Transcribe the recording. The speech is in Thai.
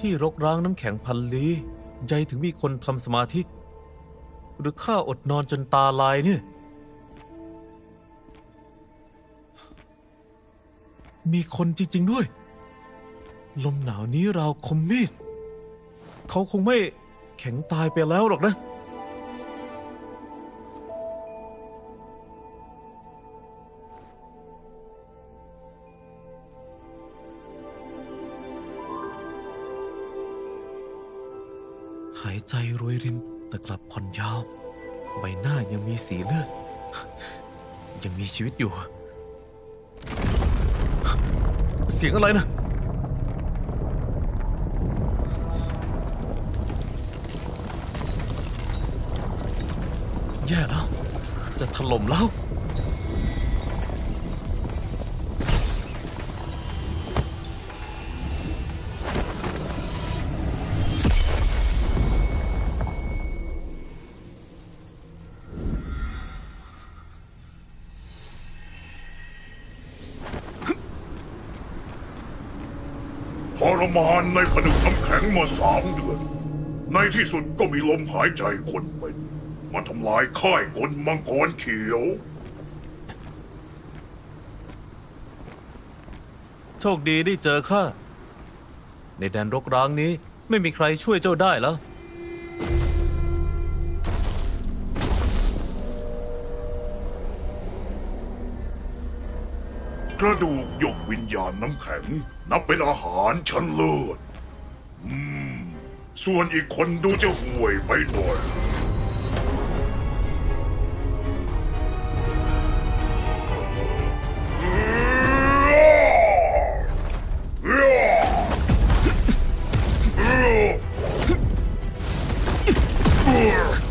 ที่รกร้างน้ำแข็งพันลีใจถึงมีคนทำสมาธิ หรือข้าอดนอนจนตาลายเนี่ย มีคนจริง ๆ ด้วย ลมหนาวนี้ราวคมมีดเขาคงไม่แข็งตายไปแล้วหรอกนะายใจรวยรินแต่กลับผ่อนยาว ใบหน้ายังมีสีเลือด ยังมีชีวิตอยู่ เสียงอะไรนะ แย่แล้ว จะถล่มแล้ว ทรมานในผนึกน้ำแข็งมาสามเดือน ในที่สุดก็มีลมหายใจคนเป็น มาทำลายค่ายกลมังกรเขียว โชคดีได้เจอข้า ในแดนรกร้างนี้ไม่มีใครช่วยเจ้าได้แล้ว กระดูกยกวิญญาณน้ำแข็ง นับเป็นอาหารชั้นเลิศส่วนอีกคนดูจะห่วยไปหน่อย Yeah.